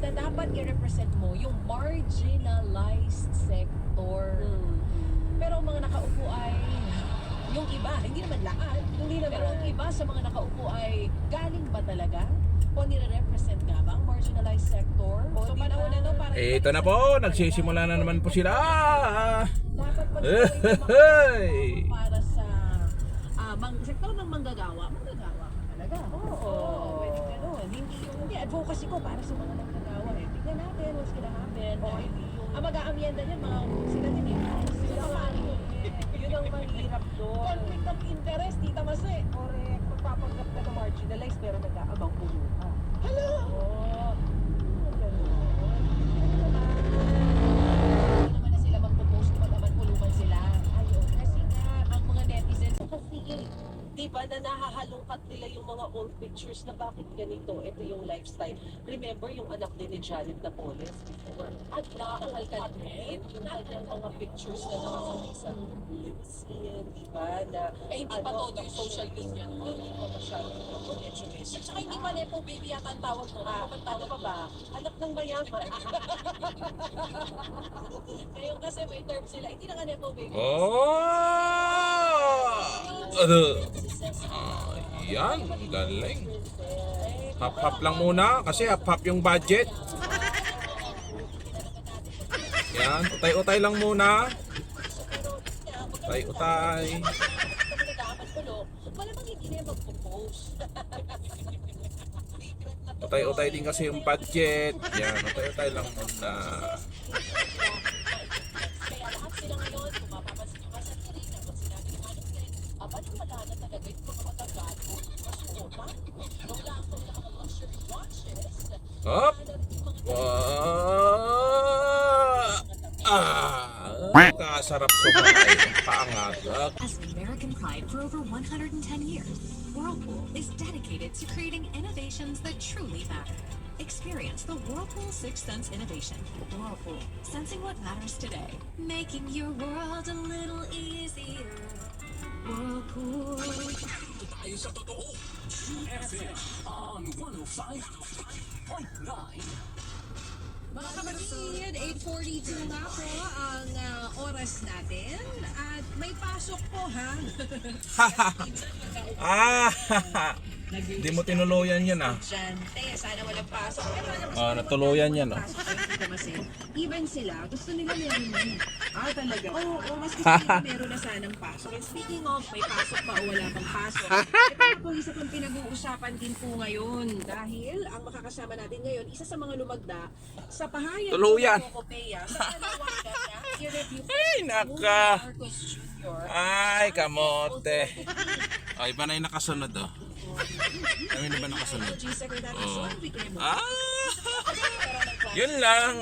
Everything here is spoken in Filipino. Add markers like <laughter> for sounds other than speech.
na dapat i-represent mo yung marginalized sector. Pero ang mga nakaupo ay yung iba, hindi naman lahat, Hindi naman. pero ang iba sa mga nakaupo ay galing ba talaga? O nire-represent nga ba ang marginalized sector? So, panahon na to para Eh, ito na po, nagsisimula na naman po sila. dapat <laughs> Hey! para sa ah, mang, sektor ng manggagawa, manggagawa talaga. Oo. pwede ganun. Hindi yung, hindi, advocacy ko para sa mga manggagawa. Eh. Tingnan natin what's gonna happen. Yung- ang mag-aamienda niyan, mga sila din eh. Sila Sila pa nga yun. Ang mahirap doon. Conflict of interest, tita Mase. Correct. Magpapanggap ka na marginalized pero nag-aabang pulo ka. Hala! Oo. Ganun. Hindi naman na sila magpo-post kung naman puluman sila. Ayun, kasi nga, ang mga netizens, Kasi di ba na nahahalungkat nila yung mga old pictures na bakit ganito, ito yung lifestyle. Remember yung anak din ni Janet Napoles before? At nakakalungkat din yung kanyang mga pictures na nakasabay sa limousine, di ba? Na, eh hindi pa ano, todo yung social media. Hindi pa masyadong At saka hindi pa nepo baby yata ang tawag mo. Ah, Ano ano pa ba? Anak ng mayaman. <laughs> Ngayon kasi may term sila, hindi na nga nepo baby. Oh! Ano? Yan, galing. Hap-hap lang muna kasi hap-hap yung budget. Yan, utay-utay lang muna. Utay-utay. Utay-utay din kasi yung budget. Yan, utay-utay lang muna. Watches, Hop! ano rin yung mga Wah! Ah! Kasarap sumakay ang paangagag. As American pride for over 110 years, Whirlpool is dedicated to creating innovations that truly matter. Experience the Whirlpool Six Sense innovation. Whirlpool, sensing what matters today, making your world a little easier. Whirlpool. tayo sa totoo. GFM on 105.9. Mga kapatid, 8.42 na po ang ah, oras natin at may pasok po ha. <laughs> Ah! Hindi mo tinuluyan yan ah. Estudyante, sana walang pasok. Pero alam mo, Ah, natuluyan yan ah. pasok kasi even sila, gusto nila din. Ah, talaga? Oo, oo, mas gusto nila meron na sanang pasok. And speaking of, may pasok pa o wala pang pasok. Ito po isa pang pinag-uusapan din po ngayon dahil ang makakasama natin ngayon, isa sa mga lumagda sa pahayag Tuluyan. ng Cocopeia sa panawagan na i-review Ay, naka. Ay, kamote. Oh, iba na yung nakasunod oh. Kami na ba nakasunod? Viquemo. Ah! Yun lang.